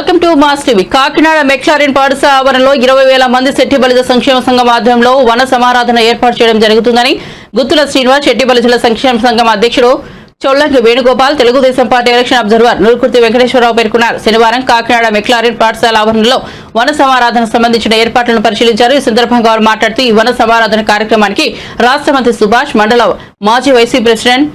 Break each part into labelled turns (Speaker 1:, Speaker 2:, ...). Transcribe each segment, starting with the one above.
Speaker 1: Welcome to mass TV. Kakinada McLaurin పాఠశాల ఆవరణలో ఇరవై వేల మంది శెట్టిబలిజ సంక్షేమ సంఘం ఆధ్వర్యంలో వన సమారాధన ఏర్పాటు చేయడం జరుగుతుందని గుత్తుల శ్రీనివాస్ శెట్టిబలిజల సంక్షేమ సంఘం అధ్యక్షుడు Chollangi Venugopal Telugu Desam party election observer Nurukurthi Venkateswara Rao పేర్కొన్నారు. శనివారం కాకినాడ మెక్లారిన్ పాఠశాల ఆవరణలో వన సమారాధన సంబంధించిన ఏర్పాట్లను పరిశీలించారు. ఈ సందర్భంగా వారు మాట్లాడుతూ ఈ వన సమారాధన కార్యక్రమానికి రాష్ట్ర మంత్రి సుభాష్ మండల మాజీ వైసీ ప్రెసిడెంట్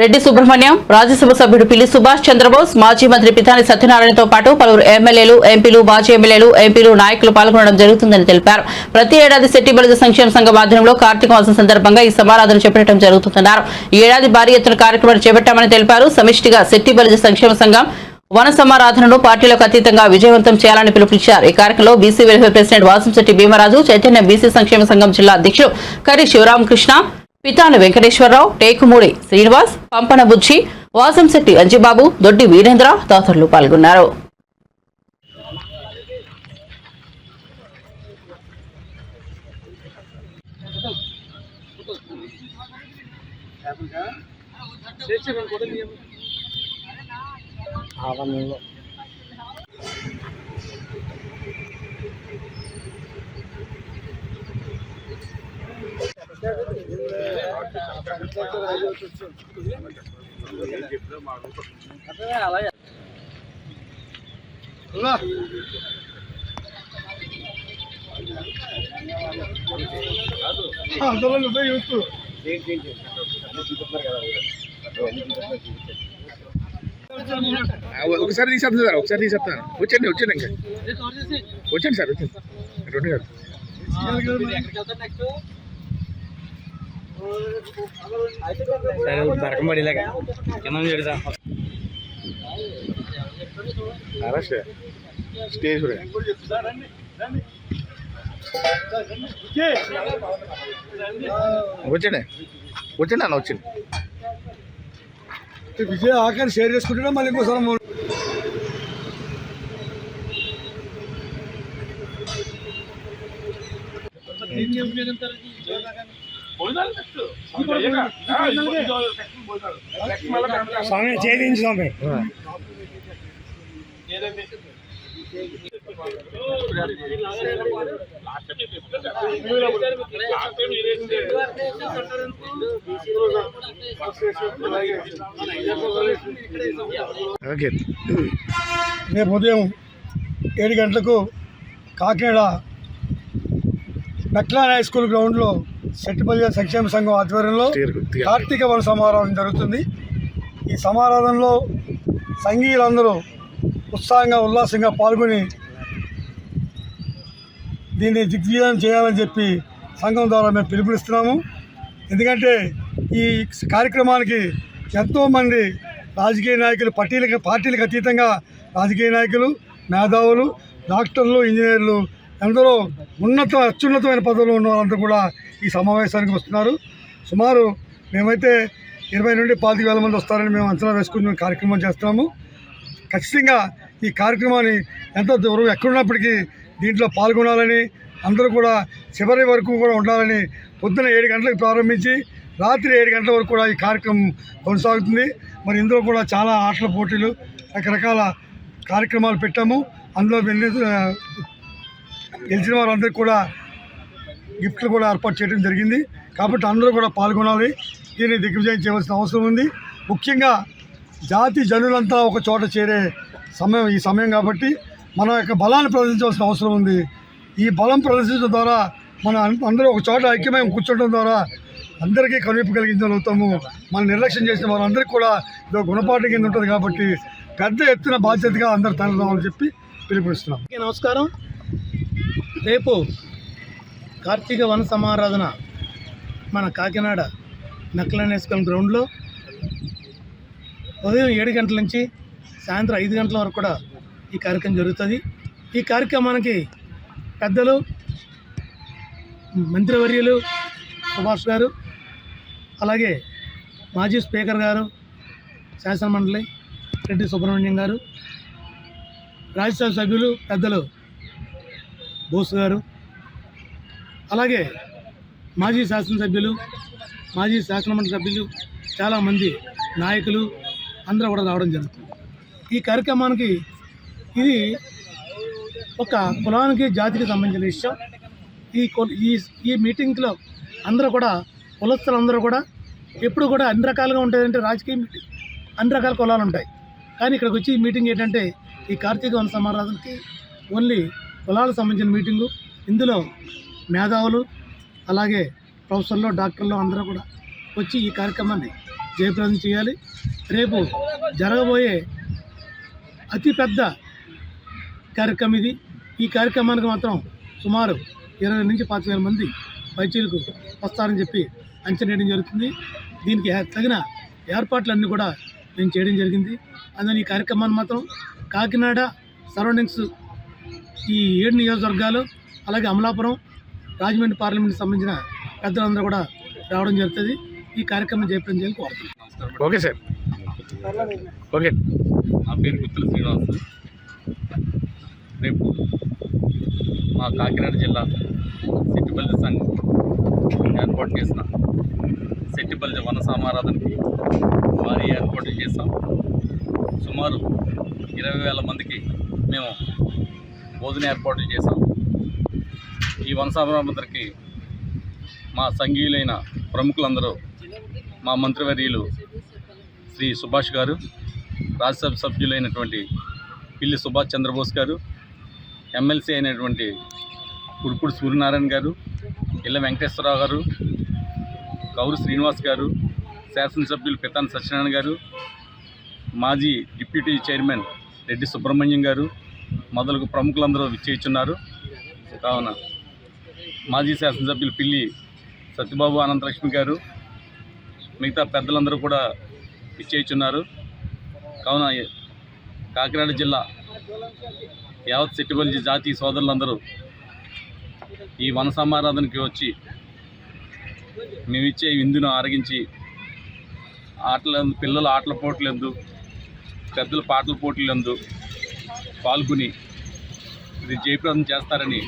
Speaker 1: రెడ్డి సుబ్రహ్మణ్యం రాజ్యసభ సభ్యుడు పిల్లి సుభాష్ చంద్రబోస్ మాజీ మంత్రి పితాని సత్యనారాయణతో పాటు పలువురు ఎమ్మెల్యేలు ఎంపీలు మాజీ ఎమ్మెల్యేలు ఎంపీలు నాయకులు పాల్గొనడం జరుగుతుందని తెలిపారు. ప్రతి ఏడాది శెట్టి బలిజ సంక్షేమ సంఘం ఆధ్వర్యంలో కార్తీక మాసం సందర్భంగా ఈ సమారాధన చేపట్టడం జరుగుతుందన్నారు. ఈ ఏడాది భారీ ఎత్తున కార్యక్రమాలు చేపట్టామని తెలిపారు. సమిష్టిగా శెట్టి బలిజ సంక్షేమ సంఘం వన సమారాధనను పార్టీలకు అతీతంగా విజయవంతం చేయాలని పిలుపునిచ్చారు. ఈ కార్యక్రమంలో BC welfare president Vasamsetti Bhimaraju Chaitanya BC సంక్షేమ సంఘం జిల్లా అధ్యక్షుడు కరి శివరామకృష్ణ పితాన వెంకటేశ్వరరావు టేకుమూడి శ్రీనివాస్ పంపన బుజ్జి వాసంశెట్టి అంజిబాబు దొడ్డి వీరేంద్ర తదితరులు పాల్గొన్నారు.
Speaker 2: అందులో నువ్వే చూస్తూ
Speaker 3: ఒకసారి తీసేస్తాను. సార్ ఒకసారి తీసేస్తాను వచ్చండి వచ్చండి ఇంకా వచ్చండి సార్ వచ్చండి రెండు కాదు
Speaker 4: బరకం పడేలాగా. కింద చెడుదా
Speaker 3: అరెస్ట్ స్టేజ్ వచ్చండి వచ్చండి అన్న వచ్చింది
Speaker 2: విజయ్ ఆఖరి షేర్ చేసుకుంటున్నా మళ్ళీ ఇంకోసారి మొదలు. స్వామి చేయించు స్వామి
Speaker 3: ఓకే.
Speaker 2: రేపు ఉదయం ఏడు గంటలకు కాకినాడ మెక్లాన్ హై స్కూల్ గ్రౌండ్లో సెట్టుపల్లి సంక్షేమ సంఘం ఆధ్వర్యంలో. కార్తీక వన సమారోహం జరుగుతుంది ఈ సమారోహంలో సంఘీయులందరూ ఉత్సాహంగా ఉల్లాసంగా పాల్గొని దీన్ని దిగ్విజయం చేయాలని చెప్పి సంఘం ద్వారా మేము పిలుపునిస్తున్నాము ఎందుకంటే ఈ కార్యక్రమానికి ఎంతోమంది రాజకీయ నాయకులు పార్టీలకు పార్టీలకు అతీతంగా రాజకీయ నాయకులు మేధావులు డాక్టర్లు ఇంజనీర్లు ఎందరో ఉన్నత అత్యున్నతమైన పదవులు ఉన్న వాళ్ళంతా కూడా ఈ సమావేశానికి వస్తున్నారు. సుమారు మేమైతే ఇరవై నుండి పాతిక వేల మంది వస్తారని మేము అంచనా వేసుకుని కార్యక్రమం చేస్తున్నాము. ఖచ్చితంగా ఈ కార్యక్రమాన్ని ఎంతో దూరం ఎక్కడున్నప్పటికీ దీంట్లో పాల్గొనాలని అందరూ కూడా చివరి వరకు కూడా ఉండాలని పొద్దున ఏడు గంటలకు ప్రారంభించి రాత్రి ఏడు గంటల వరకు కూడా ఈ కార్యక్రమం కొనసాగుతుంది. మరి ఇందులో కూడా చాలా ఆటల పోటీలు రకరకాల కార్యక్రమాలు పెట్టాము. అందులో వెళ్ళి గెలిచిన వారందరికీ కూడా గిఫ్ట్లు కూడా ఏర్పాటు చేయడం జరిగింది. కాబట్టి అందరూ కూడా పాల్గొనాలి. దీన్ని దిగ్విజయం చేయవలసిన అవసరం ఉంది. ముఖ్యంగా జాతి జనులంతా ఒక చోట చేరే సమయం ఈ సమయం కాబట్టి మన యొక్క బలాన్ని ప్రదర్శించవలసిన అవసరం ఉంది. ఈ బలం ప్రదర్శించడం ద్వారా మన అందరూ ఒక చోట ఐక్యమై కూర్చోవడం ద్వారా అందరికీ కనువిప్పు కలిగించగలుగుతాము మన నిర్లక్ష్యం చేసిన వారందరికీ కూడా ఇదో గుణపాఠం కింద ఉంటుంది కాబట్టి పెద్ద ఎత్తున బాధ్యతగా అందరూ తలదామని చెప్పి పిలుపునిస్తున్నాం.
Speaker 4: నమస్కారం. రేపు కార్తీక వన సమారాధన మన కాకినాడ నక్కలనేసుకొని గ్రౌండ్లో ఉదయం ఏడు గంటల నుంచి సాయంత్రం ఐదు గంటల వరకు కూడా ఈ కార్యక్రమం జరుగుతుంది. ఈ కార్యక్రమానికి పెద్దలు మంత్రివర్యులు సుభాష్ గారు అలాగే మాజీ స్పీకర్ గారు శాసనమండలి రెడ్డి సుబ్రహ్మణ్యం గారు రాజ్యసభ సభ్యులు పెద్దలు బోస్ గారు అలాగే మాజీ శాసనసభ్యులు మాజీ శాసనమండలి సభ్యులు చాలామంది నాయకులు అందరూ కూడా రావడం జరుగుతుంది. ఈ కార్యక్రమానికి ఇది ఒక కులానికి జాతికి సంబంధించిన విషయం. ఈ ఈ ఈ మీటింగ్లో అందరూ కూడా కులస్తులందరూ కూడా ఎప్పుడు కూడా అన్ని రకాలుగా ఉంటాయంటే రాజకీయ మీటింగ్ అన్ని రకాల కులాలు ఉంటాయి. కానీ ఇక్కడికి వచ్చి ఈ మీటింగ్ ఏంటంటే ఈ కార్తీక వన సమారాధనకి ఓన్లీ కులాలకు సంబంధించిన మీటింగు ఇందులో మేధావులు అలాగే ప్రొఫెసర్లు డాక్టర్లు అందరూ కూడా వచ్చి ఈ కార్యక్రమాన్ని జయప్రదం చేయాలి. రేపు జరగబోయే అతిపెద్ద కార్యక్రమం ఇది. ఈ కార్యక్రమానికి మాత్రం సుమారు ఇరవై నుంచి పాతిక వేల మంది వైద్యులకు వస్తారని చెప్పి అంచనా వేయడం జరుగుతుంది. దీనికి తగిన ఏర్పాట్లన్నీ కూడా మేము చేయడం జరిగింది. అందుకని ఈ కార్యక్రమాన్ని మాత్రం కాకినాడ సరౌండింగ్స్ ఈ ఏడు నియోజకవర్గాలు అలాగే అమలాపురం రాజమండ్రి పార్లమెంట్కి సంబంధించిన పెద్దలందరూ కూడా రావడం జరుగుతుంది. ఈ కార్యక్రమం జయప్రదం చేయాలని
Speaker 3: ఓకే సార్. ఓకే.
Speaker 5: నా పేరు గుత్తుల శ్రీనివాస్. రేపు మా కాకినాడ జిల్లా సెట్టిపల్లి సంఘం ఏర్పాటు చేసిన సెట్టిపల్లి వన సమారాధనకి భారీ ఏర్పాటు చేశాం. సుమారు ఇరవై వేల మందికి మేము భోజన ఏర్పాట్లు చేశాం. ఈ వన మా సంఘీయులైన ప్రముఖులందరూ మా మంత్రివర్యులు శ్రీ సుభాష్ గారు రాజ్యసభ సభ్యులైనటువంటి పిల్లి సుభాష్ చంద్రబోస్ గారు ఎమ్మెల్సీ అయినటువంటి కుడుపుడు సూర్యనారాయణ గారు ఇళ్ళ వెంకటేశ్వరరావు గారు గౌరు శ్రీనివాస్ గారు శాసనసభ్యులు పితాని సత్యనారాయణ గారు మాజీ డిప్యూటీ చైర్మన్ రెడ్డి సుబ్రహ్మణ్యం గారు మొదలగు ప్రముఖులందరూ విచ్చేయిచున్నారు. కావున మాజీ శాసనసభ్యులు పిల్లి సత్యబాబు అనంతలక్ష్మి గారు మిగతా పెద్దలందరూ కూడా ఇచ్చేయిచున్నారు కావున కాకినాడ జిల్లా యావత్ సెట్టిపల్లి జాతి సోదరులందరూ ఈ వన సమారాధనకి వచ్చి మేమిచ్చే విందును ఆరగించి ఆటల పిల్లల ఆటల పోటీలు ఎందు పెద్దల పాటల పోటీలు పాల్గొని ఇది జయప్రదం చేస్తారని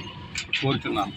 Speaker 5: కోరుచున్నాను.